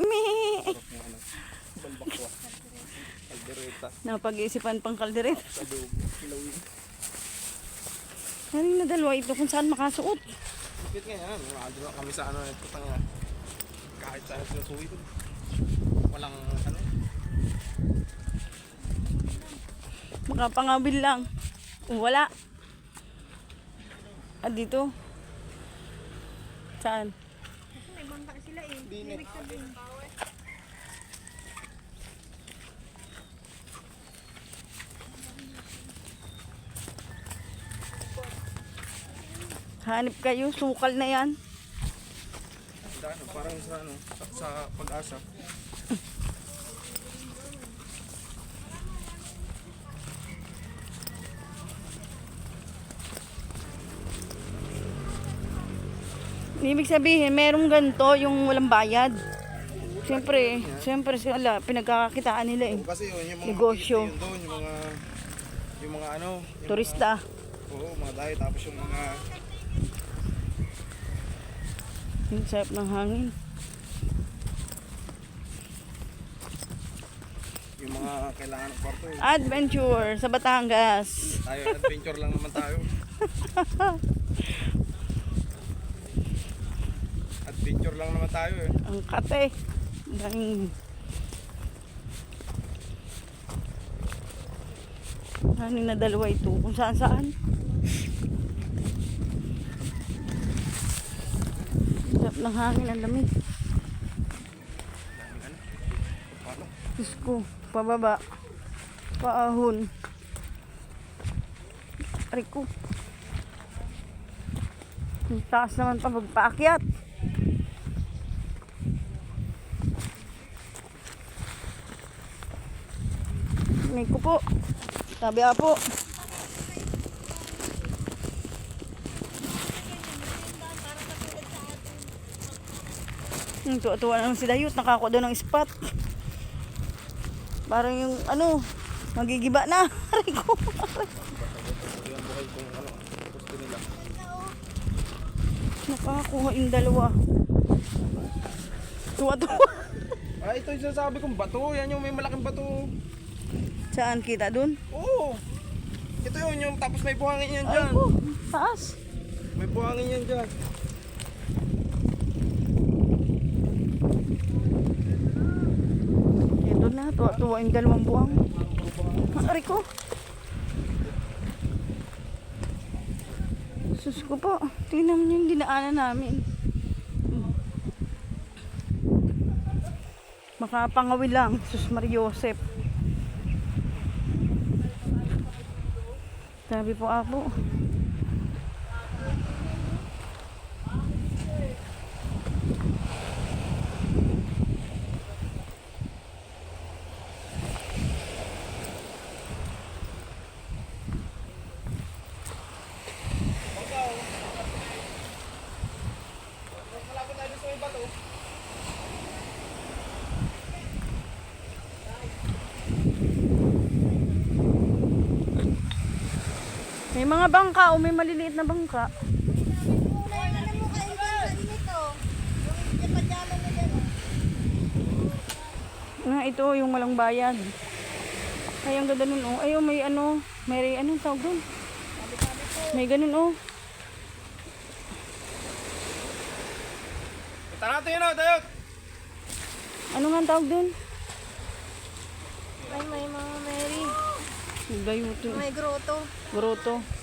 Me. Kaldereta. Napag-iisipan pang kaldereta. Ano na dalawa ito kung saan makasuot? Bakit nga yan? Lang kami sa ano. Ito tanga. Kahit saan sinusuwi ko. Walang ano. Makapangabil lang. Wala. Ah, dito. Saan? May bangka sila eh. Hindi Ibig sabihin. Hanip kayo, sukal na yan. Ano. Parang sa ano. Sa, sa pag-asa. Ibig sabihin, merong ganito yung walang bayad. Siyempre, siyempre sila, pinagkakakitaan nila eh. Kasi yun yung mga Negosyo. yun doon. Yung mga yung mga ano. Yung Turista. Mga, oo, mga dayo. Tapos yung mga Yung sarap ng hangin. yung mga kailangan ng kwarto. eh. Adventure sa Batangas. Tayo adventure lang naman tayo. adventure lang naman tayo eh. Ang kate. Dahil... Ano na dalawa ito? Kung saan saan? Sarap ng hangin, ang lamig. Daming? Diyos ko, pababa. Paahon. Aray ko. Ang taas naman pa magpaakyat. May ko po. Sabi po. Hmm, tuwa-tuwa naman sila yun. Nakakuha doon ng spot. Parang yung ano, magigiba na. Aray ko. Yung. Gusto nila. Nakakuha yung dalawa. Tuwa-tuwa. Ah, ito yung sinasabi kong bato. Yan yung may malaking bato. Saan kita dun? Oo. Ito yun yung tapos may buhangin yan Ay dyan. ko, taas. May buhangin yan dyan. Ito na, tuwa-tuwa yung dalawang buwang. Ah, Aray ko. Sus ko po, tingnan mo yung dinaanan namin. Makapangawi lang, sus Mariosep. Sabi po ako. May mga bangka o may maliliit na bangka. Na ito yung walang bayad. Ay, ang ganda nun oh. Ay, oh, may ano, may anong tawag dun? May ganun oh. Natin yun oh, tayo. Ano nga tawag dun? Mary. Gayuto. May grotto. Grotto.